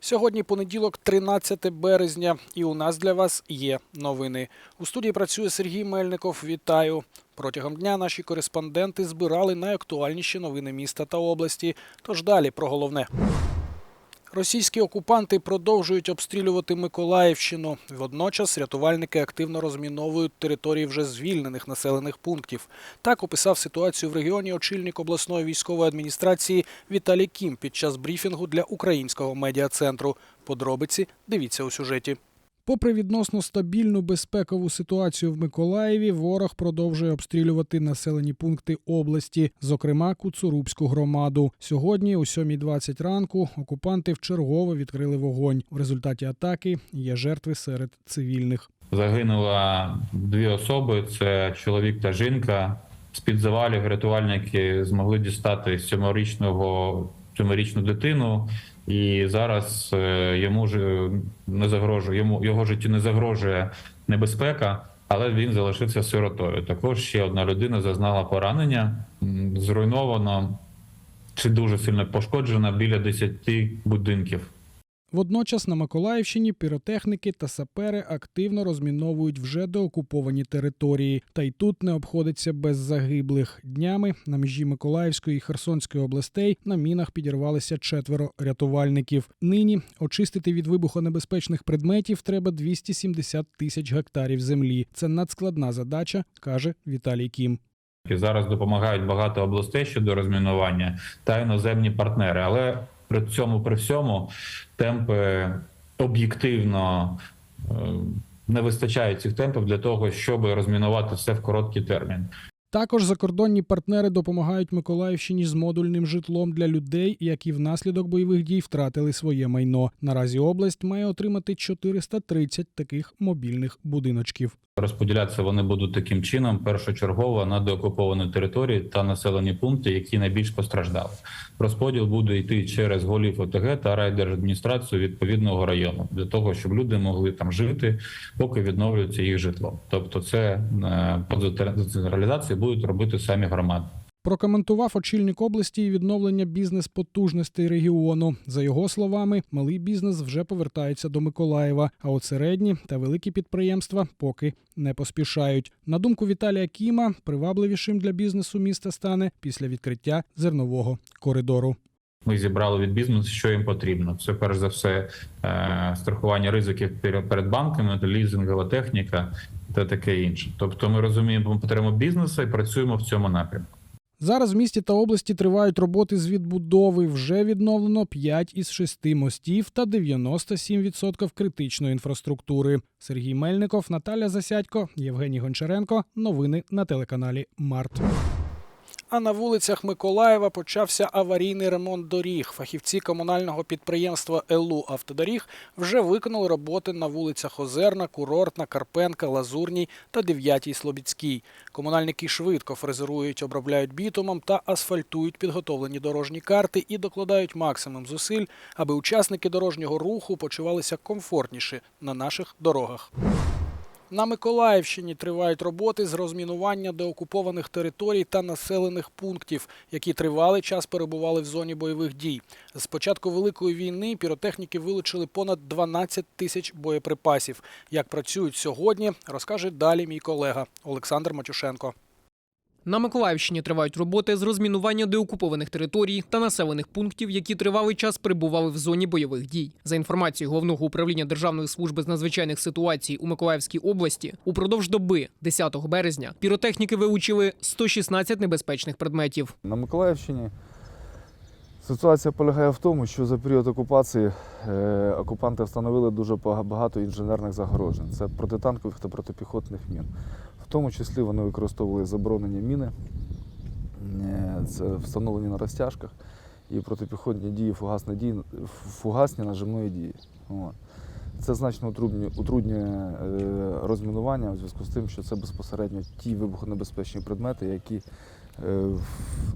Сьогодні понеділок, 13 березня, і у нас для вас є новини. У студії працює Сергій Мельников. Вітаю. Протягом дня наші кореспонденти збирали найактуальніші новини міста та області. Тож далі про головне. Російські окупанти продовжують обстрілювати Миколаївщину. Водночас рятувальники активно розміновують території вже звільнених населених пунктів. Так описав ситуацію в регіоні очільник обласної військової адміністрації Віталій Кім під час брифінгу для українського медіа-центру. Подробиці дивіться у сюжеті. Попри відносно стабільну безпекову ситуацію в Миколаєві, ворог продовжує обстрілювати населені пункти області, зокрема Куцурубську громаду. Сьогодні, о 7.20 ранку, окупанти вчергово відкрили вогонь. В результаті атаки є жертви серед цивільних. Загинула дві особи: це чоловік та жінка. З під завалів рятувальники змогли дістати сьоморічного 7-річну дитину, і зараз е, йому ж е, не загрожує йому його життю не загрожує небезпека, але він залишився сиротою. Також ще одна людина зазнала поранення, зруйновано чи дуже сильно пошкоджена біля 10 будинків. Водночас на Миколаївщині піротехніки та сапери активно розміновують вже деокуповані території. Та й тут не обходиться без загиблих. Днями на межі Миколаївської і Херсонської областей на мінах підірвалися четверо рятувальників. Нині очистити від вибухонебезпечних предметів треба 270 тисяч гектарів землі. Це надскладна задача, каже Віталій Кім. Зараз допомагають багато областей щодо розмінування та іноземні партнери. Але при цьому при всьому темпи об'єктивно е, не вистачає цих темпів для того, щоб розмінувати все в короткий термін. Також закордонні партнери допомагають Миколаївщині з модульним житлом для людей, які внаслідок бойових дій втратили своє майно. Наразі область має отримати 430 таких мобільних будиночків. Розподілятися вони будуть таким чином: першочергово на деокуповані території та населені пункти, які найбільш постраждали. Розподіл буде йти через голів ОТГ та райдержадміністрацію відповідного району для того, щоб люди могли там жити, поки відновлюється їх житло. Тобто, це е, по децентралізації будуть робити самі громади. Прокоментував очільник області і відновлення бізнес-потужностей регіону. За його словами, малий бізнес вже повертається до Миколаєва, а от середні та великі підприємства поки не поспішають. На думку Віталія Кіма, привабливішим для бізнесу міста стане після відкриття зернового коридору. Ми зібрали від бізнесу, що їм потрібно. Це перш за все е, страхування ризиків перед банками, лізингова техніка та таке інше. Тобто, ми розуміємо потребу бізнесу і працюємо в цьому напрямку. Зараз в місті та області тривають роботи з відбудови. Вже відновлено 5 із 6 мостів та 97% критичної інфраструктури. Сергій Мельников, Наталя Засядько, Євгеній Гончаренко. Новини на телеканалі Март. А на вулицях Миколаєва почався аварійний ремонт доріг. Фахівці комунального підприємства ЕЛУ Автодоріг вже виконали роботи на вулицях Озерна, Курортна, Карпенка, Лазурній та 9 Слобідській. Комунальники швидко фрезерують, обробляють бітумом та асфальтують підготовлені дорожні карти і докладають максимум зусиль, аби учасники дорожнього руху почувалися комфортніше на наших дорогах. На Миколаївщині тривають роботи з розмінування деокупованих територій та населених пунктів, які тривалий час перебували в зоні бойових дій. З початку великої війни піротехніки вилучили понад 12 тисяч боєприпасів. Як працюють сьогодні, розкаже далі мій колега Олександр Матюшенко. На Миколаївщині тривають роботи з розмінування деокупованих територій та населених пунктів, які тривалий час перебували в зоні бойових дій. За інформацією головного управління Державної служби з надзвичайних ситуацій у Миколаївській області, упродовж доби 10 березня піротехніки вилучили 116 небезпечних предметів. На Миколаївщині ситуація полягає в тому, що за період окупації е, окупанти встановили дуже багато інженерних загорожень. Це протитанкових та протипіхотних мін. Тому числі вони використовували заборонені міни, е, це встановлені на розтяжках і протипіхотні дії, фугасні дії, фугасні нажимної дії. Це значно утруднює, утруднює е, розмінування у зв'язку з тим, що це безпосередньо ті вибухонебезпечні предмети, які е,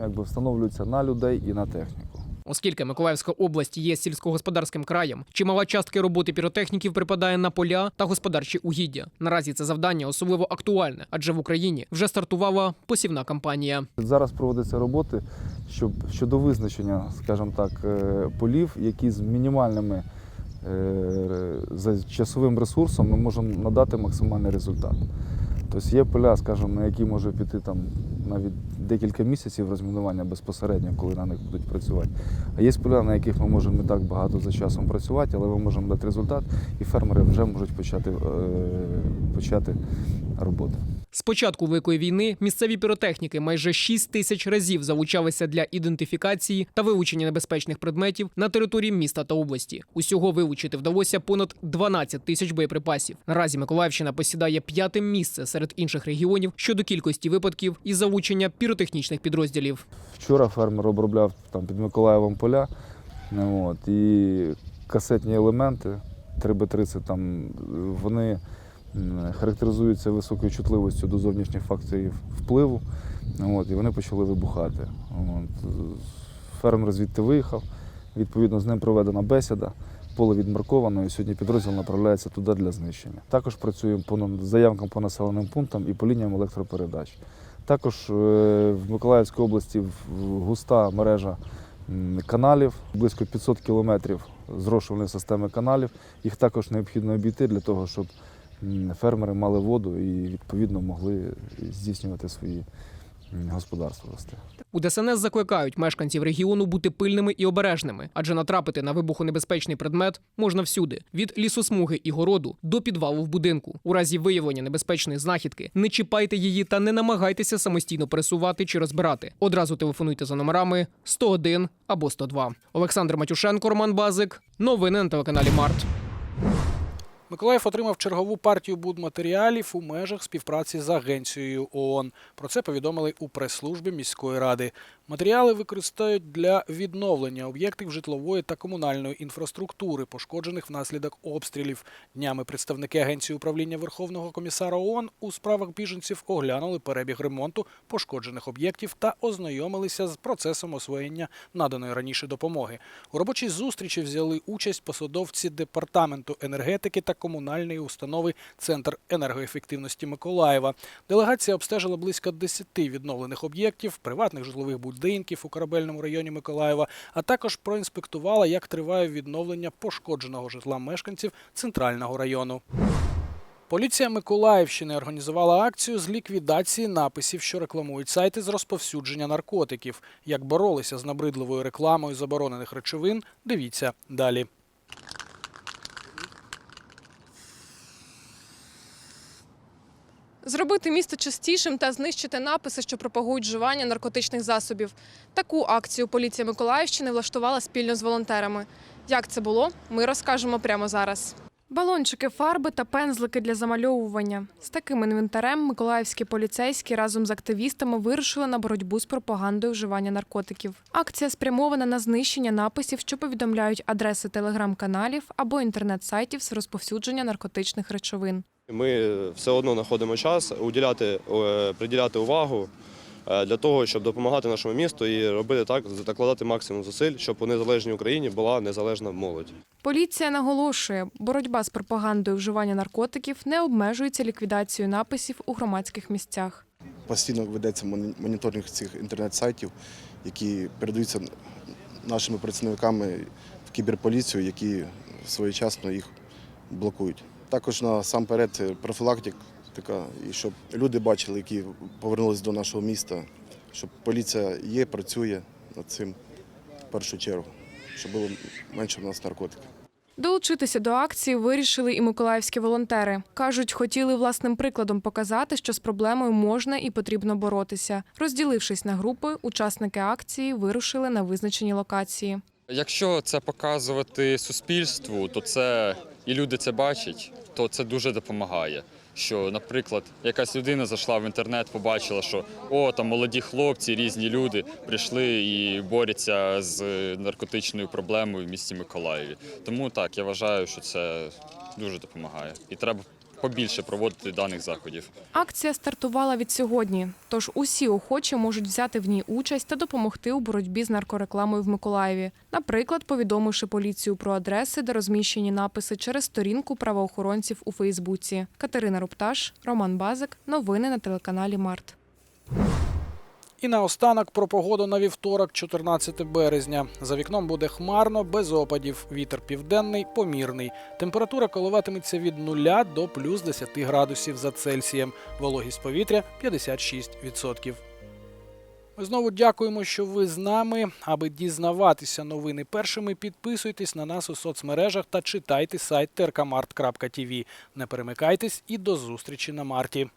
якби встановлюються на людей і на техніку. Оскільки Миколаївська область є сільськогосподарським краєм, чимала частка роботи піротехніків припадає на поля та господарчі угіддя. Наразі це завдання особливо актуальне, адже в Україні вже стартувала посівна кампанія. Зараз проводяться роботи щоб, щодо визначення, скажімо так, е, полів, які з мінімальними е, за часовим ресурсом ми можемо надати максимальний результат. Тобто є поля, скажімо, на які може піти там навіть декілька місяців розмінування безпосередньо, коли на них будуть працювати. А є поля, на яких ми можемо не так багато за часом працювати, але ми можемо дати результат, і фермери вже можуть почати, е, почати роботу. З початку Великої війни місцеві піротехніки майже 6 тисяч разів залучалися для ідентифікації та вилучення небезпечних предметів на території міста та області. Усього вилучити вдалося понад 12 тисяч боєприпасів. Наразі Миколаївщина посідає п'яте місце серед інших регіонів щодо кількості випадків із залучення піротехнічних підрозділів. Вчора фермер обробляв там під Миколаєвом поля. От, і касетні елементи 3Б30 там вони характеризуються високою чутливістю до зовнішніх факторів впливу. От, і вони почали вибухати. От. Фермер звідти виїхав. Відповідно, з ним проведена бесіда. Поле відмарковано, і сьогодні підрозділ направляється туди для знищення. Також працюємо по заявкам по населеним пунктам і по лініям електропередач. Також е, в Миколаївській області густа мережа каналів, близько 500 кілометрів зрошувальної системи каналів. Їх також необхідно обійти для того, щоб фермери мали воду і відповідно могли здійснювати свої господарства. У ДСНС закликають мешканців регіону бути пильними і обережними, адже натрапити на вибухонебезпечний предмет можна всюди: від лісосмуги і городу до підвалу в будинку. У разі виявлення небезпечної знахідки не чіпайте її та не намагайтеся самостійно пересувати чи розбирати. Одразу телефонуйте за номерами 101 або 102. Олександр Матюшенко, Роман Базик. Новини на телеканалі Март. Миколаїв отримав чергову партію будматеріалів у межах співпраці з агенцією ООН. Про це повідомили у прес-службі міської ради. Матеріали використають для відновлення об'єктів житлової та комунальної інфраструктури, пошкоджених внаслідок обстрілів. Днями представники агенції управління Верховного комісара ООН у справах біженців оглянули перебіг ремонту пошкоджених об'єктів та ознайомилися з процесом освоєння наданої раніше допомоги. У робочій зустрічі взяли участь посадовці департаменту енергетики та комунальної установи Центр енергоефективності Миколаєва. Делегація обстежила близько 10 відновлених об'єктів, приватних житлових будинків у корабельному районі Миколаєва, а також проінспектувала, як триває відновлення пошкодженого житла мешканців центрального району. Поліція Миколаївщини організувала акцію з ліквідації написів, що рекламують сайти з розповсюдження наркотиків. Як боролися з набридливою рекламою заборонених речовин, дивіться далі. Зробити місто чистішим та знищити написи, що пропагують вживання наркотичних засобів. Таку акцію поліція Миколаївщини влаштувала спільно з волонтерами. Як це було, ми розкажемо прямо зараз. Балончики, фарби та пензлики для замальовування. З таким інвентарем миколаївські поліцейські разом з активістами вирушили на боротьбу з пропагандою вживання наркотиків. Акція спрямована на знищення написів, що повідомляють адреси телеграм-каналів або інтернет-сайтів з розповсюдження наркотичних речовин. Ми все одно знаходимо час уділяти, е, приділяти увагу е, для того, щоб допомагати нашому місту і робити так, закладати максимум зусиль, щоб у незалежній Україні була незалежна молодь. Поліція наголошує, боротьба з пропагандою вживання наркотиків не обмежується ліквідацією написів у громадських місцях. Постійно ведеться моні- моніторинг цих інтернет-сайтів, які передаються нашими працівниками в кіберполіцію, які своєчасно їх блокують. Також насамперед е, профілактика, така, і щоб люди бачили, які повернулися до нашого міста, щоб поліція є, працює над цим в першу чергу, щоб було менше в нас наркотиків. Долучитися до акції вирішили і миколаївські волонтери. Кажуть, хотіли власним прикладом показати, що з проблемою можна і потрібно боротися. Розділившись на групи, учасники акції вирушили на визначені локації. Якщо це показувати суспільству, то це і люди це бачать, то це дуже допомагає. Що, наприклад, якась людина зайшла в інтернет, побачила, що о, там молоді хлопці, різні люди прийшли і борються з наркотичною проблемою в місті Миколаєві. Тому так, я вважаю, що це дуже допомагає. І треба побільше проводити даних заходів. Акція стартувала від сьогодні, тож усі охочі можуть взяти в ній участь та допомогти у боротьбі з наркорекламою в Миколаєві. Наприклад, повідомивши поліцію про адреси, де розміщені написи через сторінку правоохоронців у Фейсбуці. Катерина Рупташ, Роман Базик. Новини на телеканалі Март. І наостанок про погоду на вівторок, 14 березня. За вікном буде хмарно, без опадів. Вітер південний, помірний. Температура коливатиметься від 0 до плюс 10 градусів за Цельсієм. Вологість повітря 56%. Ми знову дякуємо, що ви з нами. Аби дізнаватися новини першими, підписуйтесь на нас у соцмережах та читайте сайт trkmart.tv. Не перемикайтесь і до зустрічі на марті.